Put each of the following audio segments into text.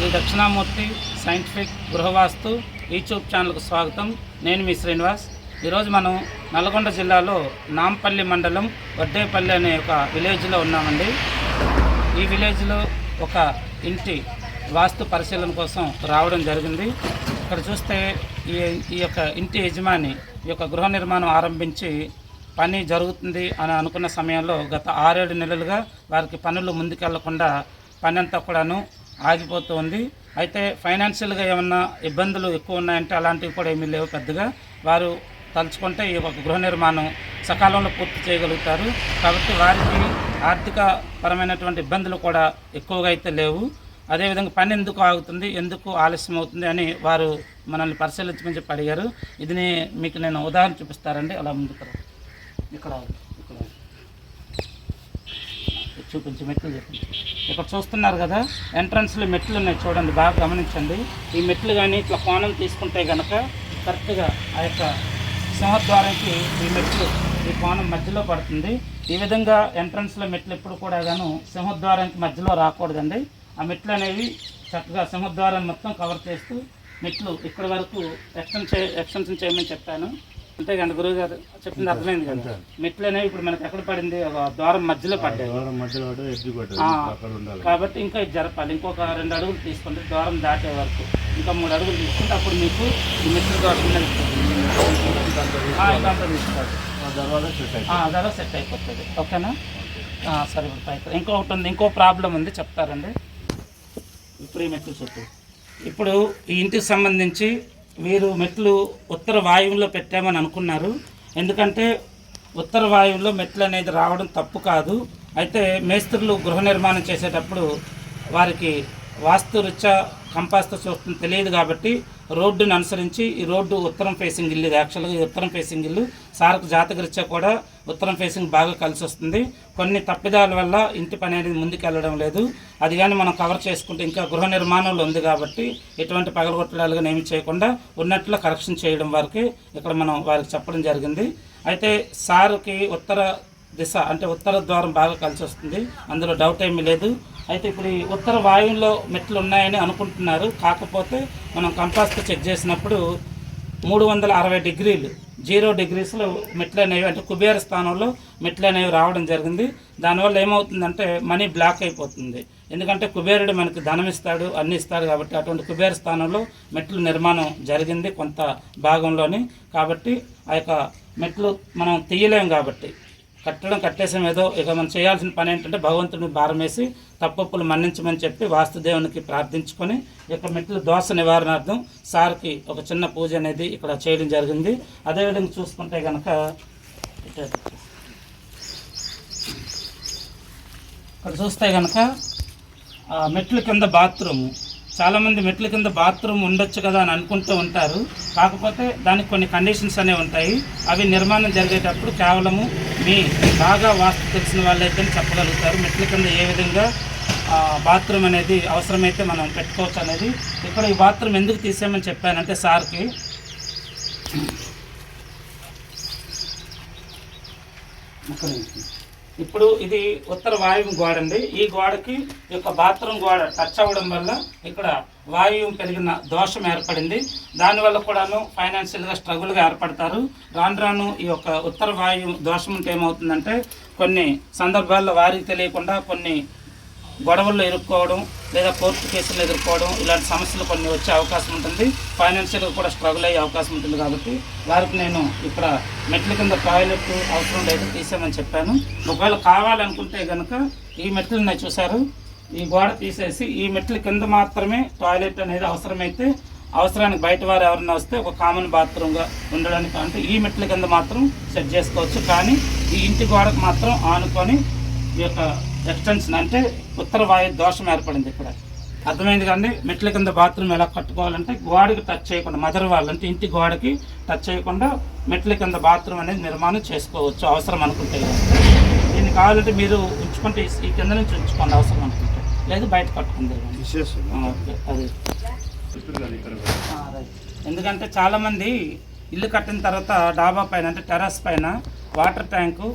Shri Dakshinamurthy scientific గృహవాస్తు YouTube ఛానల్కు స్వాగతం. నేను మీ శ్రీనివాస్. ఈరోజు మనం నల్గొండ జిల్లాలో నాంపల్లి మండలం వడ్డేపల్లి అనే ఒక విలేజ్లో ఉన్నామండి. ఈ విలేజ్లో ఒక ఇంటి వాస్తు పరిశీలన కోసం రావడం జరిగింది. ఇక్కడ చూస్తే ఈ ఈ యొక్క ఇంటి యజమాని ఈ యొక్క గృహ నిర్మాణం ఆరంభించి పని జరుగుతుంది అని అనుకున్న సమయంలో గత ఆరేడు నెలలుగా వారికి పనులు ముందుకెళ్ళకుండా పని అంతా కూడాను ఆగిపోతూ ఉంది అయితే ఫైనాన్షియల్గా ఏమన్నా ఇబ్బందులు ఎక్కువ ఉన్నాయంటే అలాంటివి కూడా ఏమీ లేవు పెద్దగా. వారు తలుచుకుంటే ఈ యొక్క గృహ నిర్మాణం సకాలంలో పూర్తి చేయగలుగుతారు. కాబట్టి వారికి ఆర్థిక పరమైనటువంటి ఇబ్బందులు కూడా ఎక్కువగా అయితే లేవు. అదేవిధంగా పని ఎందుకు ఆగుతుంది ఎందుకు ఆలస్యం అవుతుంది అని వారు మనల్ని పరిశీలించమని చెప్పి అడిగారు. ఇదినే మీకు నేను ఉదాహరణ చూపిస్తారండి అలా ముందుకు ఇక్కడ ఇక్కడ చూపించి మెట్లు చూపించి. ఇక్కడ చూస్తున్నారు కదా ఎంట్రన్స్లో మెట్లు ఉన్నాయి చూడండి బాగా గమనించండి. ఈ మెట్లు కానీ ఇట్లా కోణం తీసుకుంటే కనుక కరెక్ట్గా ఆ యొక్క సింహద్వారానికి ఈ మెట్లు ఈ కోణం మధ్యలో పడుతుంది. ఈ విధంగా ఎంట్రన్స్లో మెట్లు ఎప్పుడు కూడా గాను సింహద్వారానికి మధ్యలో రాకూడదండి. ఆ మెట్లు అనేవి చక్కగా సింహద్వారం మొత్తం కవర్ చేస్తూ మెట్లు ఇక్కడి వరకు ఎక్స్టెన్ చే ఎక్స్టెన్షన్ చేయమని చెప్పాను. అంతే కానీ గురువు గారు చెప్పింది అర్థమైంది కదా. మెట్లు అనేవి ఇప్పుడు మనకి ఎక్కడ పడింది? ఒక ద్వారం మధ్యలో పడ్డాయి. ద్వారం మధ్యలో కాబట్టి ఇంకా ఇది జరపాలి. ఇంకొక రెండు అడుగులు తీసుకుంటే ద్వారం దాటే వరకు. ఇంకా మూడు అడుగులు తీసుకుంటే అప్పుడు మీకు ఈ మెట్లు ఆ తర్వాత సెట్ అయిపోతుంది. ఓకేనా? సరే ఇప్పుడు పైకి ఇంకొకటి ఉంది. ఇంకో ప్రాబ్లం ఉంది. చెప్తారండి. ఇప్పుడు ఈ మెట్లు చుట్టూ ఇప్పుడు ఈ ఇంటికి సంబంధించి మీరు మెట్లు ఉత్తర వాయువులో పెట్టామని అనుకున్నారు. ఎందుకంటే ఉత్తర వాయువులో మెట్లు అనేది రావడం తప్పు కాదు. అయితే మేస్త్రులు గృహ నిర్మాణం చేసేటప్పుడు వారికి వాస్తు రీత్యా కంపాస్త చూస్తుంది తెలియదు కాబట్టి రోడ్డును అనుసరించి ఈ రోడ్డు ఉత్తరం ఫేసింగ్ ఇల్లు యాక్చువల్గా ఈ ఉత్తరం ఫేసింగ్ ఇల్లు. సార్కు జాతకరీత్యా కూడా ఉత్తరం ఫేసింగ్ బాగా కలిసి వస్తుంది. కొన్ని తప్పిదాల వల్ల ఇంటి పని అనేది ముందుకెళ్ళడం లేదు. అది కానీ మనం కవర్ చేసుకుంటే ఇంకా గృహ నిర్మాణంలో ఉంది కాబట్టి ఎటువంటి పగలగొట్టడాలుగా ఏమి చేయకుండా ఉన్నట్లు కరెక్షన్ చేయడం వారికి ఇక్కడ మనం వారికి చెప్పడం జరిగింది. అయితే సార్కి ఉత్తర దిశ అంటే ఉత్తర ద్వారం బాగా కలిసి వస్తుంది. అందులో డౌట్ ఏమీ లేదు. అయితే ఇప్పుడు ఈ ఉత్తర వాయువులో మెట్లు ఉన్నాయని అనుకుంటున్నారు. కాకపోతే మనం కంపాస్తో చెక్ చేసినప్పుడు మూడు వందల అరవై డిగ్రీలు జీరో డిగ్రీస్లో మెట్లు అనేవి అంటే కుబేర స్థానంలో మెట్లు అనేవి రావడం జరిగింది. దానివల్ల ఏమవుతుందంటే మనీ బ్లాక్ అయిపోతుంది. ఎందుకంటే కుబేరుడు మనకి ధనం ఇస్తాడు అన్ని ఇస్తాడు కాబట్టి అటువంటి కుబేర స్థానంలో మెట్లు నిర్మాణం జరిగింది కొంత భాగంలోని. కాబట్టి ఆ యొక్క మెట్లు మనం తీయలేం కాబట్టి కట్టడం కట్టేసాం ఏదో ఇక మనం చేయాల్సిన పని ఏంటంటే భగవంతుడిని భారం వేసి తప్పప్పులు మన్నించమని చెప్పి వాస్తుదేవునికి ప్రార్థించుకొని ఇక మెట్లు దోష నివారణార్థం సార్కి ఒక చిన్న పూజ అనేది ఇక్కడ చేయడం జరిగింది. అదేవిధంగా చూసుకుంటే కనుక ఇక్కడ చూస్తే కనుక ఆ, మెట్ల కింద బాత్రూము. చాలామంది మెట్ల కింద బాత్రూమ్ ఉండొచ్చు కదా అని అనుకుంటూ ఉంటారు. కాకపోతే దానికి కొన్ని కండిషన్స్ అనేవి ఉంటాయి. అవి నిర్మాణం జరిగేటప్పుడు కేవలము మీ బాగా వాస్తు తెలిసిన వాళ్ళైతే చెప్పగలుగుతారు. మెట్ల కింద ఏ విధంగా బాత్రూమ్ అనేది అవసరమైతే మనం పెట్టుకోవచ్చు అనేది. ఇక్కడ ఈ బాత్రూమ్ ఎందుకు తీసామని చెప్పానంటే సార్కి. ఒక్క నిమిషం. ఇప్పుడు ఇది ఉత్తర వాయువు గోడ అండి. ఈ గోడకి ఈ యొక్క బాత్రూమ్ గోడ టచ్ అవ్వడం వల్ల ఇక్కడ వాయువు పెరిగిన దోషం ఏర్పడింది. దానివల్ల కూడాను ఫైనాన్షియల్గా స్ట్రగుల్గా ఏర్పడతారు. రాను రాను ఈ యొక్క ఉత్తర వాయువు దోషం ఉంటే ఏమవుతుందంటే కొన్ని సందర్భాల్లో వారికి తెలియకుండా కొన్ని గొడవల్లో ఇరుక్కోవడం లేదా కోర్టు కేసులు ఎదుర్కోవడం ఇలాంటి సమస్యలు కొన్ని వచ్చే అవకాశం ఉంటుంది. ఫైనాన్షియల్గా కూడా స్ట్రగుల్ అయ్యే అవకాశం ఉంటుంది కాబట్టి వారికి నేను ఇక్కడ మెట్ల కింద టాయిలెట్ అవసరం లేదు తీసామని చెప్పాను. ఒకవేళ కావాలనుకుంటే కనుక ఈ మెట్లు నేను చూశారు. ఈ గోడ తీసేసి ఈ మెట్ల కింద మాత్రమే టాయిలెట్ అనేది అవసరమైతే అవసరానికి బయట వారు ఎవరైనా వస్తే ఒక కామన్ బాత్రూమ్గా ఉండడానికి అంటే ఈ మెట్ల కింద మాత్రం సెట్ చేసుకోవచ్చు. కానీ ఈ ఇంటి గోడకు మాత్రం ఆనుకొని ఈ యొక్క ఎక్స్టెన్షన్ అంటే ఉత్తర వాయు దోషం ఏర్పడింది ఇక్కడ. అర్థమైంది కానీ మెట్ల కింద బాత్రూమ్ ఎలా కట్టుకోవాలంటే గోడకి టచ్ చేయకుండా మదర్ వాళ్ళు అంటే ఇంటి గోడకి టచ్ చేయకుండా మెట్ల కింద బాత్రూమ్ అనేది నిర్మాణం చేసుకోవచ్చు. అవసరం అనుకుంటే. దీన్ని కావాలంటే మీరు ఉంచుకుంటే ఈ- కింద నుంచి ఉంచుకోండి అవసరం అనుకుంటే. లేదు బయట కట్టుకుంది అది. ఎందుకంటే చాలామంది ఇల్లు కట్టిన తర్వాత డాబా పైన అంటే టెర్రస్ పైన వాటర్ ట్యాంకు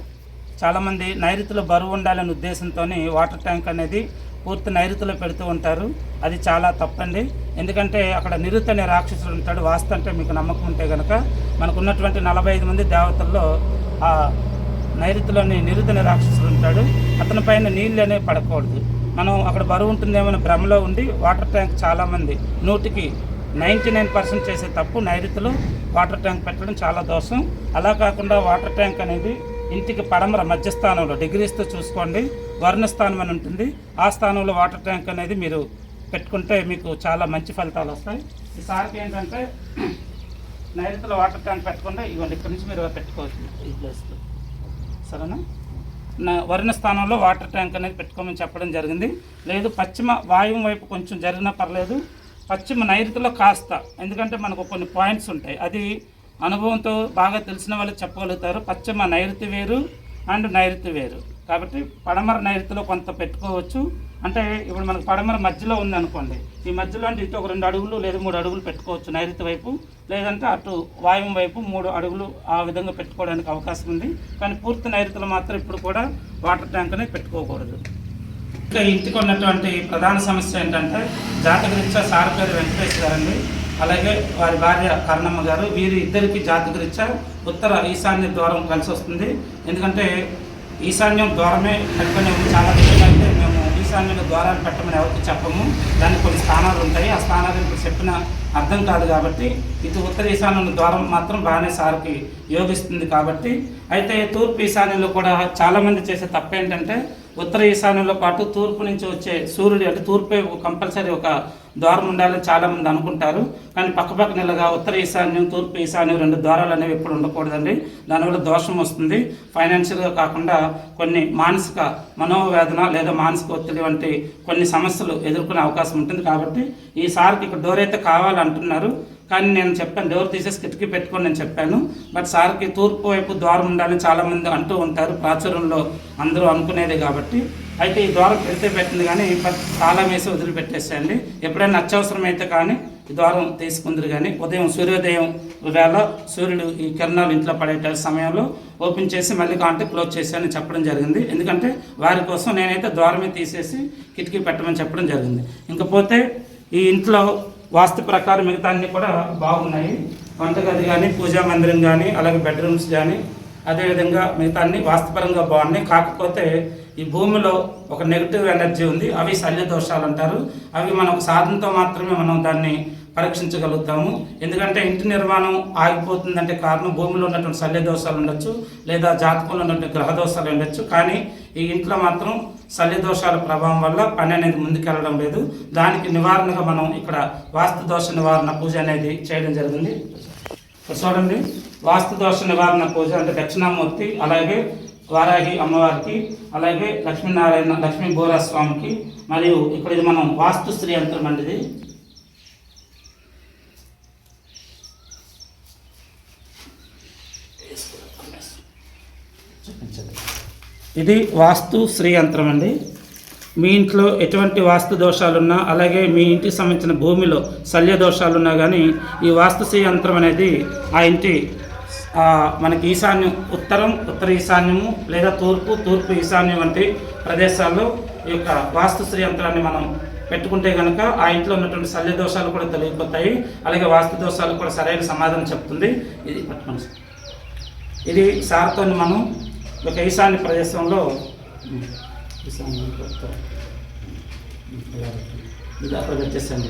చాలామంది నైరుతిలో బరువు ఉండాలనే ఉద్దేశంతో వాటర్ ట్యాంక్ అనేది పూర్తి నైరుతిలో పెడుతూ ఉంటారు. అది చాలా తప్పండి. ఎందుకంటే అక్కడ నిరుత్ అనే రాక్షసుడు ఉంటాడు. వాస్తు అంటే మీకు నమ్మకం ఉంటే కనుక మనకు ఉన్నటువంటి నలభై ఐదు మంది దేవతల్లో ఆ నైరుతిలోని నిరుత్ అనే రాక్షసుడు ఉంటాడు. అతని పైన నీళ్ళు అనేవి పడకూడదు. మనం అక్కడ బరువు ఉంటుందేమో భ్రమలో ఉండి వాటర్ ట్యాంక్ చాలామంది నూటికి నైంటీ నైన్ పర్సెంట్ చేసే తప్పు నైరుతిలో వాటర్ ట్యాంక్ పెట్టడం చాలా దోషం. అలా కాకుండా వాటర్ ట్యాంక్ అనేది ఇంటికి పడమర మధ్య స్థానంలో డిగ్రీస్తో చూసుకోండి వర్ణ స్థానం అని ఉంటుంది. ఆ స్థానంలో వాటర్ ట్యాంక్ అనేది మీరు పెట్టుకుంటే మీకు చాలా మంచి ఫలితాలు వస్తాయి. ఈసారికి ఏంటంటే నైరుతిలో వాటర్ ట్యాంక్ పెట్టకుండా ఇవ్వండి ఇక్కడ నుంచి మీరు పెట్టుకోవచ్చు ఈ ప్లేస్లో. సరేనా? నా వర్ణ స్థానంలో వాటర్ ట్యాంక్ అనేది పెట్టుకోమని చెప్పడం జరిగింది. లేదు పశ్చిమ వాయువు వైపు కొంచెం జరిగినా పర్లేదు. పశ్చిమ నైరుతిలో కాస్త ఎందుకంటే మనకు కొన్ని పాయింట్స్ ఉంటాయి. అది అనుభవంతో బాగా తెలిసిన వాళ్ళు చెప్పగలుగుతారు. పశ్చిమ నైరుతి వేరు అండ్ నైరుతి వేరు. కాబట్టి పడమర నైరుతిలో కొంత పెట్టుకోవచ్చు. అంటే ఇప్పుడు మనకు పడమర మధ్యలో ఉంది అనుకోండి. ఈ మధ్యలో అంటే ఇటు ఒక రెండు అడుగులు లేదా మూడు అడుగులు పెట్టుకోవచ్చు నైరుతి వైపు. లేదంటే అటు వాయువు వైపు మూడు అడుగులు ఆ విధంగా పెట్టుకోవడానికి అవకాశం ఉంది. కానీ పూర్తి నైరుతిలో మాత్రం ఇప్పుడు కూడా వాటర్ ట్యాంక్ అనేది పెట్టుకోకూడదు. ఇంకా ఇంటికి ఉన్నటువంటి ప్రధాన సమస్య ఏంటంటే జాతకరీత్యా సార్ పేరు వెంకటేష్ అలాగే వారి భార్య కరణమ్మ గారు వీరి ఇద్దరికి జాతకరీత్యా ఉత్తర ఈశాన్య ద్వారం కలిసి వస్తుంది. ఎందుకంటే ఈశాన్యం ద్వారమే పెట్టుకునే చాలా విషయాలు అయితే మేము ఈశాన్యంలో ద్వారాలు పెట్టమని ఎవరికి చెప్పము. దానికి కొన్ని స్థానాలు ఉంటాయి. ఆ స్థానాలు ఇప్పుడు చెప్పిన అర్థం కాదు కాబట్టి ఇది ఉత్తర ఈశాన్యం ద్వారం మాత్రం బాగానే సార్కి యోగిస్తుంది కాబట్టి. అయితే తూర్పు ఈశాన్యంలో కూడా చాలామంది చేసే తప్పు ఏంటంటే ఉత్తర ఈశాన్యంలో పాటు తూర్పు నుంచి వచ్చే సూర్యుడు అంటే తూర్పే కంపల్సరీ ఒక ద్వారం ఉండాలని చాలామంది అనుకుంటారు. కానీ పక్కపక్క నెలగా ఉత్తర ఈశాన్యం తూర్పు ఈశాన్యం రెండు ద్వారాలు అనేవి ఎప్పుడు ఉండకూడదండి. దానివల్ల దోషం వస్తుంది. ఫైనాన్షియల్గా కాకుండా కొన్ని మానసిక మనోవేదన లేదా మానసిక ఒత్తిడి వంటి కొన్ని సమస్యలు ఎదుర్కొనే అవకాశం ఉంటుంది. కాబట్టి ఈ సార్కి ఇక్కడ డోర్ అయితే కావాలంటున్నారు. కానీ నేను చెప్పాను డోర్ తీసేసి కిటికీ పెట్టుకొని నేను చెప్పాను. బట్ సార్కి తూర్పు వైపు ద్వారం ఉండాలని చాలామంది అంటూ ఉంటారు. ప్రాచుర్యంలో అందరూ అనుకునేది కాబట్టి. అయితే ఈ ద్వారం పెడితే పెట్టింది కానీ తాళం వేసి వదిలిపెట్టేసేయండి. ఎప్పుడైనా అత్యవసరమైతే కానీ ఈ ద్వారం తీసుకుందరు కానీ ఉదయం సూర్యోదయం వేళ సూర్యుడు ఈ కిరణాలు ఇంట్లో పడేట సమయంలో ఓపెన్ చేసి మళ్ళీ కాంటే క్లోజ్ చేశానని చెప్పడం జరిగింది. ఎందుకంటే వారి కోసం నేనైతే ద్వారమే తీసేసి కిటికీ పెట్టమని చెప్పడం జరిగింది. ఇంకపోతే ఈ ఇంట్లో వాస్తు ప్రకారం మిగతా అన్నీ కూడా బాగున్నాయి. వంటగది కానీ పూజా మందిరం కానీ అలాగే బెడ్రూమ్స్ కానీ అదేవిధంగా మిగతా అన్ని వాస్తుపరంగా బాగున్నాయి. కాకపోతే ఈ భూమిలో ఒక నెగిటివ్ ఎనర్జీ ఉంది. అవి శల్య దోషాలు అంటారు అవి మనం సాధనతో మాత్రమే మనం దాన్ని పరీక్షించగలుగుతాము. ఎందుకంటే ఇంటి నిర్మాణం ఆగిపోతుందంటే కారణం భూమిలో ఉన్నటువంటి శల్య దోషాలు ఉండొచ్చు లేదా జాతకంలో ఉన్నటువంటి గ్రహ దోషాలు ఉండొచ్చు. కానీ ఈ ఇంట్లో మాత్రం శల్య దోషాల ప్రభావం వల్ల పని అనేది ముందుకెళ్ళడం లేదు. దానికి నివారణగా మనం ఇక్కడ వాస్తు దోష నివారణ పూజ అనేది చేయడం జరిగింది చూడండి. వాస్తు దోష నివారణ పూజ అంటే దక్షిణామూర్తి అలాగే వారాహి అమ్మవారికి అలాగే లక్ష్మీనారాయణ లక్ష్మీ బోరా స్వామికి మరియు ఇక్కడ ఇది మనం వాస్తు శ్రీ యంత్రం అండి ఇది. ఇది వాస్తు శ్రీ యంత్రం అండి. మీ ఇంట్లో ఎటువంటి వాస్తు దోషాలున్నా అలాగే మీ ఇంటికి సంబంధించిన భూమిలో శల్య దోషాలున్నా కానీ ఈ వాస్తు శ్రీ యంత్రం అనేది ఆ ఇంటి మనకి ఈశాన్యం ఉత్తరం ఉత్తర ఈశాన్యము లేదా తూర్పు తూర్పు ఈశాన్యం వంటి ప్రదేశాల్లో ఈ యొక్క వాస్తు శ్రీ యంత్రాన్ని మనం పెట్టుకుంటే కనుక ఆ ఇంట్లో ఉన్నటువంటి శల్య దోషాలు కూడా తొలగిపోతాయి. అలాగే వాస్తు దోషాలు కూడా సరైన సమాధానం చెప్తుంది. ఇది పట్టుకోండి. ఇది సార్తో మనం ఒక ఈశాన్య ప్రదేశంలో. ఇది అక్కడ పెట్టేసండి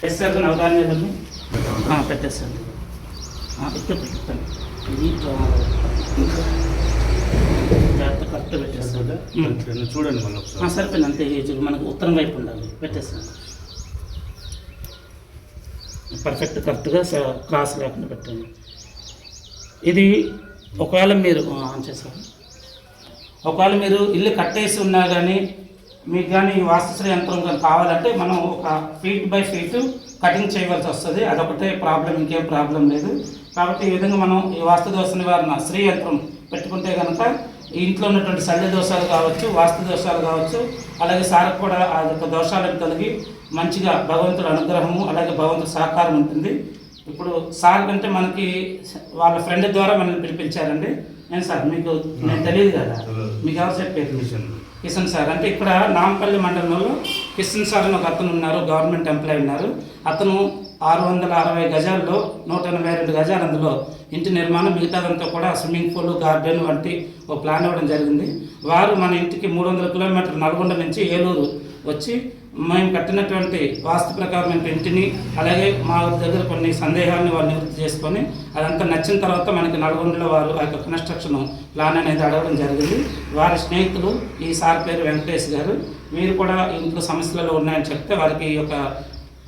పెట్టేసారు నవధాన్యాలను పెట్టేసండి ఇక్కడ ఇది కరెక్ట్ చూడండి మళ్ళీ ఒకసారి సరిపోయింది అంతే మనకు ఉత్తరం వైపు ఉండాలి. పెట్టేస్తాను. పర్ఫెక్ట్ కరెక్ట్గా క్రాస్ లేకుండా పెట్టండి ఇది ఒకవేళ మీరు ఆన్ చేశారు ఒకవేళ మీరు ఇల్లు కట్టేసి ఉన్నా కానీ మీకు కానీ ఈ వాస్తుశ్రీ యంత్రం కానీ కావాలంటే మనం ఒక ఫీట్ బై ఫీట్ కటింగ్ చేయవలసి వస్తుంది. అదొకటే ప్రాబ్లం ఇంకేం ప్రాబ్లం లేదు. కాబట్టి ఈ విధంగా మనం ఈ వాస్తు దోష నివారణ శ్రీ యంత్రం పెట్టుకుంటే కనుక ఈ ఇంట్లో ఉన్నటువంటి శల్య దోషాలు కావచ్చు వాస్తు దోషాలు కావచ్చు అలాగే సారకు కూడా ఆ యొక్క దోషాలను తొలగి మంచిగా భగవంతుడి అనుగ్రహము అలాగే భగవంతుడి సహకారం ఉంటుంది. ఇప్పుడు సార్ కంటే మనకి వాళ్ళ ఫ్రెండ్ ద్వారా మనల్ని పిలిపించారండి. నేను సార్ మీకు నేను తెలియదు కదా? మీకు ఎవరు చెప్పారు కిషన్ సార్. అంటే ఇక్కడ నాంపల్లి మండలంలో కిషన్ సార్ అని ఒక అతను ఉన్నారు గవర్నమెంట్ ఎంప్లాయీ ఉన్నారు. అతను ఆరు వందల అరవై గజాల్లో నూట ఎనభై రెండు గజాలు అందులో ఇంటి నిర్మాణం మిగతాదంతా కూడా స్విమ్మింగ్ పూల్ గార్డెన్ వంటి ఒక ప్లాన్ ఇవ్వడం జరిగింది. వారు మన ఇంటికి మూడు వందల కిలోమీటర్ నల్గొండ నుంచి ఏలూరు వచ్చి మేము కట్టినటువంటి వాస్తు ప్రకారం ఇంటిని అలాగే మా దగ్గర కొన్ని సందేహాలను వారు నివృత్తి చేసుకొని అదంతా నచ్చిన తర్వాత మనకి నల్గొండలో వారు ఆ యొక్క కన్స్ట్రక్షన్ ప్లాన్ అనేది అడగడం జరిగింది. వారి స్నేహితులు ఈ సార్ పేరు వెంకటేష్ గారు మీరు కూడా ఇంట్లో సమస్యలలో ఉన్నాయని చెప్తే వారికి ఈ యొక్క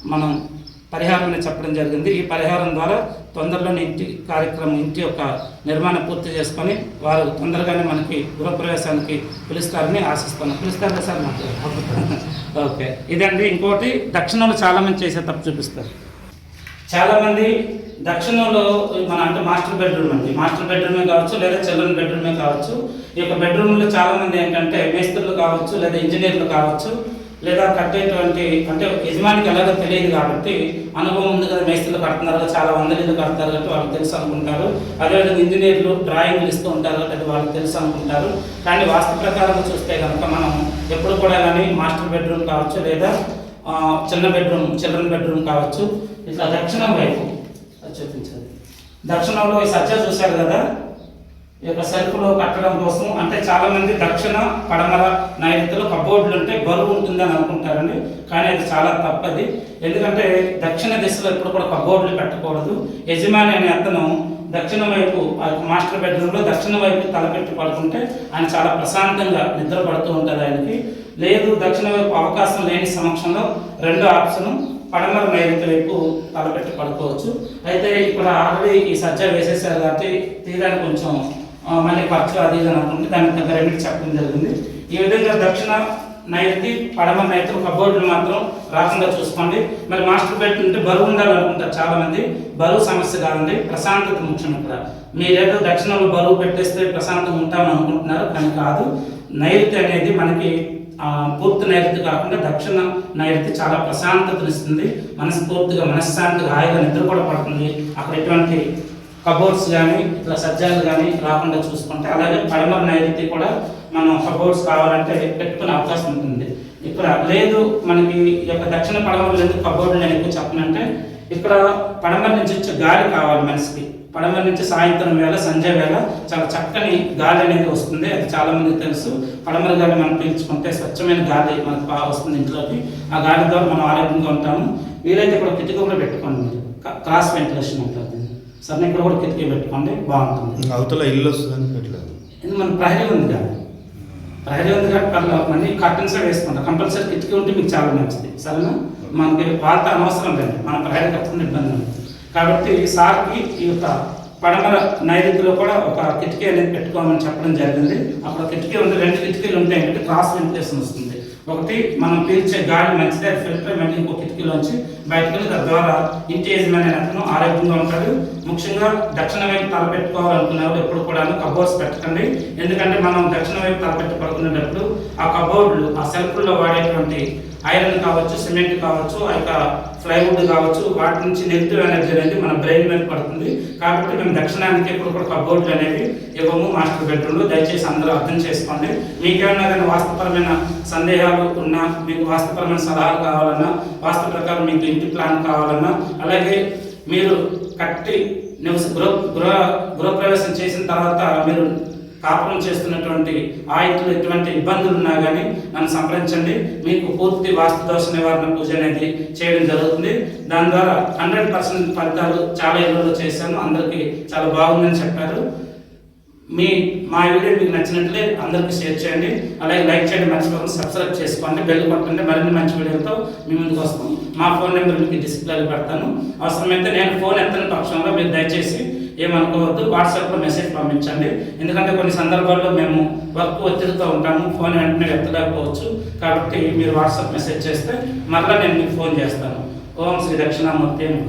మనం పరిహారం చెప్పడం జరిగింది. ఈ పరిహారం ద్వారా తొందరలోనే ఇంటి కార్యక్రమం ఇంటి యొక్క నిర్మాణం పూర్తి చేసుకొని వారు తొందరగానే మనకి గృహప్రవేశానికి పిలుస్తారని ఆశిస్తున్నాను పిలుస్తారు కదా సార్ నాకు ఓకే. ఇదండి. ఇంకోటి దక్షిణంలో చాలామంది చేసే తప్పు చూపిస్తారు. చాలామంది దక్షిణంలో మన అంటే మాస్టర్ బెడ్రూమ్ అండి. మాస్టర్ బెడ్రూమే కావచ్చు లేదా చిల్డ్రన్ బెడ్రూమే కావచ్చు. ఈ యొక్క బెడ్రూమ్లో చాలామంది ఏంటంటే మేస్త్రులు కావచ్చు లేదా ఇంజనీర్లు కావచ్చు. లేదా కట్టేటువంటి అంటే యజమానికి ఎలాగో తెలియదు కాబట్టి అనుభవం ఉంది కదా మేస్త్రులు కడుతున్నారు చాలా వందల ఇల్లు కడతారు కాబట్టి వాళ్ళకి తెలుసు అనుకుంటారు. అదేవిధంగా ఇంజనీర్లు డ్రాయింగ్లు ఇస్తూ ఉంటారు కాబట్టి వాళ్ళకి తెలుసు అనుకుంటారు. కానీ వాస్తు ప్రకారం చూస్తే కనుక మనం ఎప్పుడు కూడా కానీ మాస్టర్ బెడ్రూమ్ కావచ్చు లేదా చిన్న బెడ్రూమ్ చిల్డ్రన్ బెడ్రూమ్ కావచ్చు. ఇట్లా దక్షిణం వైపు. అది చూపించాలి దక్షిణంలో ఈ సజ్జ చూశారు కదా ఈ యొక్క సెల్ఫ్లో కట్టడం కోసం అంటే చాలామంది దక్షిణ పడమర నైరుతిలో కబోర్డులు ఉంటే బరువు ఉంటుందని అనుకుంటారండి. కానీ అది చాలా తప్పది. ఎందుకంటే దక్షిణ దిశలో ఎప్పుడు కూడా కబోర్డులు పెట్టకూడదు. యజమాని అనే అతను దక్షిణ వైపు ఆ యొక్క మాస్టర్ బెడ్రూమ్లో దక్షిణ వైపు తలపెట్టి పడుకుంటే ఆయన చాలా ప్రశాంతంగా నిద్ర పడుతూ ఉంటుంది ఆయనకి. లేదు దక్షిణ వైపు అవకాశం లేని సమక్షంలో రెండో ఆప్షన్ పడమర నైరుతి వైపు తలపెట్టి పడుకోవచ్చు. అయితే ఇక్కడ ఆల్రెడీ ఈ సజ్జ వేసేసారు కాబట్టి తీయడానికి కొంచెం మళ్ళీ ఖర్చు అది ఇది అనుకుంటే దానికి తగ్గ రెమెడీ చెప్పడం జరిగింది. ఈ విధంగా దక్షిణ నైరుతి పడమ నైరుతి కబోర్డులు మాత్రం రాకుండా చూసుకోండి. మరి మాస్టర్ బెడ్ ఉంటే బరువు ఉండాలనుకుంటారు చాలా మంది బరువు సమస్య కాదండి ప్రశాంతత ముఖ్యం ఇక్కడ. మీరేదో దక్షిణంలో బరువు పెట్టేస్తే ప్రశాంతంగా ఉంటామని అనుకుంటున్నారు కానీ కాదు. నైరుతి అనేది మనకి పూర్తి నైరుతి కాకుండా దక్షిణ నైరుతి చాలా ప్రశాంతతనిస్తుంది. మనస్ఫూర్తిగా మనశ్శాంతిగా హాయిగా నిద్ర కూడా పడుతుంది. అక్కడ ఎటువంటి కబోర్డ్స్ కానీ ఇట్లా సజ్జాలు కానీ రాకుండా చూసుకుంటే అలాగే పడమర నైరుతి కూడా మనం కబోర్డ్స్ కావాలంటే పెట్టుకునే అవకాశం ఉంటుంది. ఇక్కడ లేదు మనకి ఈ యొక్క దక్షిణ పడమర ఎందుకు కబోర్డులు నేను ఎక్కువ చెప్పనంటే ఇక్కడ పడమర నుంచి వచ్చే గాలి కావాలి మనిషికి. పడమర నుంచి సాయంత్రం వేళ సంధ్య వేళ చాలా చక్కని గాలి అనేది వస్తుంది. అది చాలా మందికి తెలుసు. పడమర గాలి మనం పీల్చుకుంటే స్వచ్ఛమైన గాలి మనకు బాగా వస్తుంది ఇంట్లోకి. ఆ గాలి ద్వారా మనం ఆరోగ్యంగా ఉంటాము. వీలైతే ఇక్కడ కిటికీ కూడా పెట్టుకోండి మీరు. క్రాస్ వెంటిలేషన్ ఉంటుంది సరే ఇక్కడ కూడా కిటికీ పెట్టుకోండి బాగుంటుంది. అవతల ఇల్లు వస్తుందని పెట్టలేదు. మన ప్రహరీ ఉంది కదా. ప్రహరీ ఉంది కాబట్టి మళ్ళీ కర్టన్స్ వేసుకుంటాం. కంపల్సరీ కిటికీ ఉంటే మీకు చాలా మంచిది. సరేనా? మనకి వార్త అనవసరం లేదు. మన ప్రహరీ కట్టుకుని ఇబ్బంది ఉంది కాబట్టి సార్కి ఈ యొక్క పడమర నైరుతిలో కూడా ఒక కిటికీ అనేది పెట్టుకోమని చెప్పడం జరిగింది. అక్కడ కిటికీ ఉంది రెండు కిటికీలు ఉంటాయి. అంటే క్రాస్ వెంటిలేషన్ వస్తుంది. ఒకటి మనం పీల్చే గాలి మంచిదే ఫిల్టర్ మళ్ళీ ఇంకో కిటికీలోంచి బయటకు వెళ్ళి తద్వారా ఇంటి యజమాని అతను ఆరోగ్యంగా ఉంటాడు. ముఖ్యంగా దక్షిణ వైపు తలపెట్టుకోవాలనుకునే వాళ్ళు ఎప్పుడు కూడా కబోర్డ్స్ పెట్టకండి. ఎందుకంటే మనం దక్షిణ వైపు తలపెట్టి పడుకునేటప్పుడు ఆ కబోర్డులు ఆ సెల్ఫ్లో వాడేటువంటి ఐరన్ కావచ్చు సిమెంట్ కావచ్చు ఆ యొక్క ఫ్లైవుడ్ కావచ్చు వాటి నుంచి నెగిటివ్ ఎనర్జీ అనేది మన బ్రెయిన్ మీద పడుతుంది. కాబట్టి మేము దక్షిణానికి ఎప్పుడు కూడా కబోర్డులు అనేవి ఇవ్వము మాస్టర్ బెడ్రూమ్లు. దయచేసి అందరూ అర్థం చేసుకోండి. మీకేమైనా కానీ వాస్తుపరమైన సందేహాలు ఉన్నా మీకు వాస్తుపరమైన సలహాలు కావాలన్నా వాస్తు ప్రకారం మీకు ఇంటి ప్లాన్ కావాలన్నా అలాగే మీరు కట్టి నివస గృహ గృహ గృహప్రవేశం చేసిన తర్వాత మీరు కాపురం చేస్తున్నటువంటి ఆ ఇంట్లో ఎటువంటి ఇబ్బందులు ఉన్నా కానీ నన్ను సంప్రదించండి. మీకు పూర్తి వాస్తు దోష నివారణ పూజ అనేది చేయడం జరుగుతుంది. దాని ద్వారా హండ్రెడ్ పర్సెంట్ ఫలితాలు చాలా ఇళ్ళలో చేశాను. అందరికీ చాలా బాగుందని చెప్పారు. మీ మా వీడియో మీకు నచ్చినట్లే అందరికీ షేర్ చేయండి. అలాగే లైక్ చేయండి మర్చిపోకుండా సబ్స్క్రైబ్ చేసుకోండి బెల్ కొట్టండి. మరిన్ని మంచి వీడియోలతో మీ ముందుకు వస్తాం. మా ఫోన్ నెంబర్ మీకు డిస్ప్లేలో పెడతాను. అవసరమైతే నేను ఫోన్ ఎత్తని పక్షంలో మీరు దయచేసి ఏమనుకోవద్దు వాట్సాప్లో మెసేజ్ పంపించండి. ఎందుకంటే కొన్ని సందర్భాల్లో మేము వర్క్ ఒత్తిడితో ఉంటాము ఫోన్ వెంటనే ఎత్తలేకపోవచ్చు. కాబట్టి మీరు వాట్సాప్ మెసేజ్ చేస్తే మరలా నేను మీకు ఫోన్ చేస్తాను. ఓం శ్రీ దక్షిణామూర్తి అని